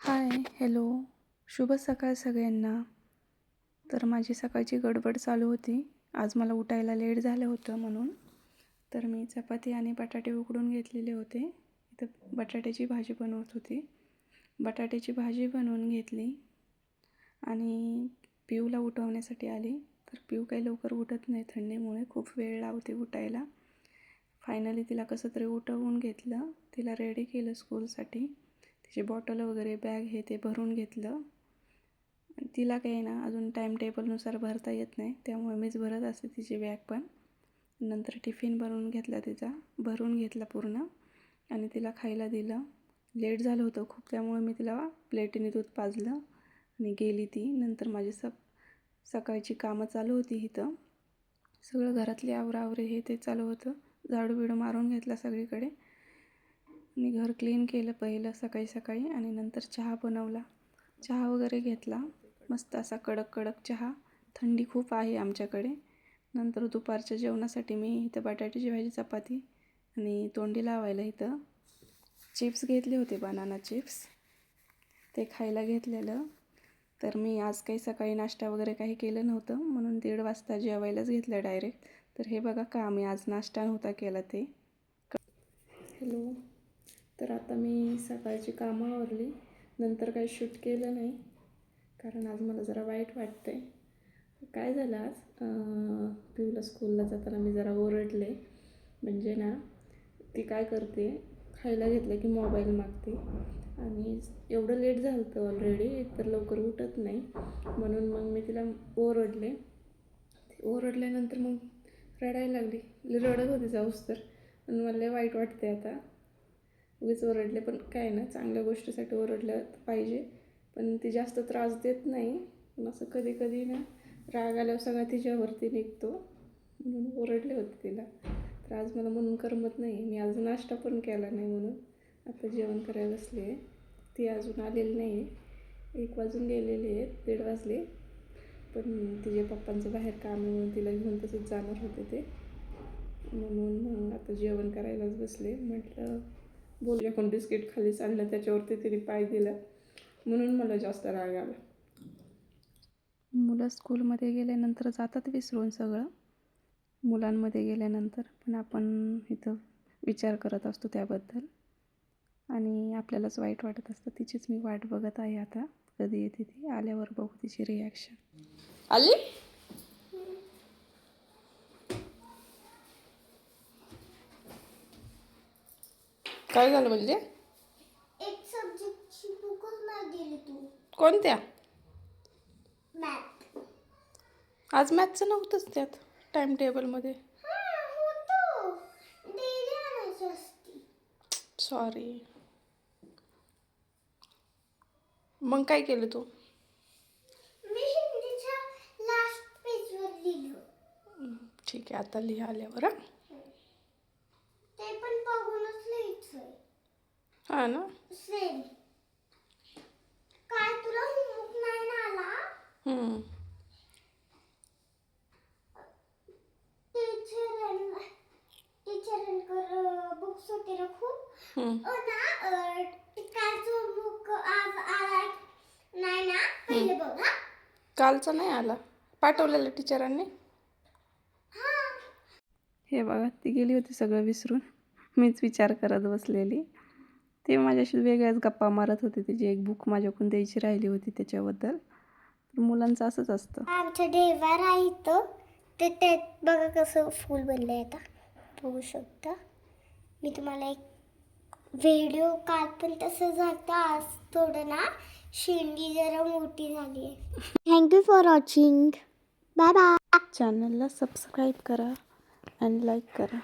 Hi hello. शुभ सकाळ सगळ्यांना. तर माझी सकाळची गडबड चालू होती. आज मला उठायला लेट झालं होतं म्हणून. तर मी चपाती आणि बटाटे उकडून घेतलेले होते. इथं बटाट्याची भाजी बनवत होती. बटाट्याची भाजी बनवून घेतली आणि पिऊला उठवण्यासाठी आली. तर पिऊ काही लवकर उठत नाही. थंडीमुळे खूप वेळ लावते उठायला. फायनली तिला कसं तरी उठवून घेतलं. तिला रेडी केलं स्कूलसाठी तिची बॉटल वगैरे बॅग हे ते भरून घेतलं. तिला काही ना अजून टाईम टेबलनुसार भरता येत नाही. त्यामुळे मीच भरत असते तिची बॅग पण. नंतर टिफिन बनवून घेतला तिचा. भरून घेतला पूर्ण. आणि तिला खायला दिलं. लेट झालं होतं खूप. त्यामुळे मी तिला प्लेटीने दूध पाजलं. आणि गेली ती. नंतर माझी सब सकाळची कामं चालू होती इथं. सगळं घरातली आवरावरे हे ते चालू होतं. झाडू बिडू मारून घेतला सगळीकडे. मी घर क्लीन केलं पहिलं सकाळी सकाळी आणि नंतर चहा बनवला. चहा वगैरे घेतला. मस्त असा कडक कडक चहा. थंडी खूप आहे आमच्याकडे. नंतर दुपारच्या जेवणासाठी मी इथं बटाट्याची भाजी चपाती आणि तोंडी लावायला इथं. चिप्स घेतले होते बनाना चिप्स ते खायला घेतलेलं. तर मी आज काही सकाळी नाश्ता वगैरे काही केलं नव्हतं. म्हणून दीड वाजता जेवायलाच घेतलं डायरेक्ट तर हे बघा का मी आज नाश्ता नव्हता केला ते. हॅलो तर आता मी सकाळची कामं आवरली. नंतर काही शूट केलं नाही. कारण आज मला जरा वाईट वाटतंय. काय झालं आज? पिऊला स्कूलला जाताना मी जरा ओरडले. म्हणजे ना ती काय करते? खायला घेतलं की मोबाईल मागते. आणि एवढं लेट झालं होतं ऑलरेडी तर लवकर उठत नाही. म्हणून मग मी तिला ओरडले. ओरडल्यानंतर मग रडायला लागली. रडत होती जाऊस तर. मला लई वाईट वाटते आता. उगीच ओरडले पण काय ना चांगल्या गोष्टीसाठी ओरडलं पाहिजे. पण ती जास्त त्रास देत नाही. पण असं कधी कधी ना राग आल्यावर सगळा तिच्यावरती निघतो. म्हणून ओरडले होते तिला. तर आज मला म्हणून करमत नाही. मी आज नाश्ता पण केला नाही म्हणून. आता जेवण करायला बसले आहे. ती अजून आलेली नाही. आहे एक वाजून गेलेली आहेत दीड वाजले. पण तिच्या पप्पांचं बाहेर काम आहे म्हणून तिला घेऊन तसंच जाणार होते ते. म्हणून मग आता जेवण करायलाच बसले. म्हटलं बोलूया कोण बिस्किट खाली चाललं त्याच्यावरती तिने पाय दिला. म्हणून मला जास्त राग आला. मुलं स्कूलमध्ये गेल्यानंतर जातात विसरून सगळं. मुलांमध्ये गेल्यानंतर पण आपण इथं विचार करत असतो त्याबद्दल. आणि आपल्यालाच वाईट वाटत असतं. तिचीच मी वाट बघत आहे आता. कधी येते ती? आल्यावर बघू तिची रिॲक्शन आली? काय झालं म्हणजे? एक सब्जेक्टची बुकच नाही दिली तू. कोणत्या? मॅथ आज मॅथचं नव्हतंच त्यात टाईम टेबलमध्ये हा सॉरी मग काय केलं तू? मी हिंदीच्या लास्ट पेजवर लिहिलं. ठीक आहे आता लिहा आल्यावर हां ते पण बघूनच लिहायचंय हां ना? सेम काय तुला होमवर्क नाही ना आला? हम्म. टीचर टीचरांकडे बुक्स होते ना खूप. हम्म. अ ना अ, कालचं बुक आज आला. नाही ना पहिले बघ हा. कालचा नाही आला? पाठवलेलं टीचरांनी हा. हे बघा ती गेली होती सगळं विसरून. मीच विचार करत बसलेली. ते माझ्याशी वेगळ्याच गप्पा मारत होते. तिची एक बुक माझ्याकडून द्यायची राहिली होती त्याच्याबद्दल. तर मुलांचं असंच असतं. आमचं देवार आहे इथं ते त्यात बघा कसं फूल बनलं आता. बघू शकता. मी तुम्हाला एक व्हिडिओ काल पण तसं झालं आज थोडं ना शेंडी जरा मोठी झाली आहे. Thank you for watching bye bye चॅनलला सबस्क्राईब करा आणि लाईक करा.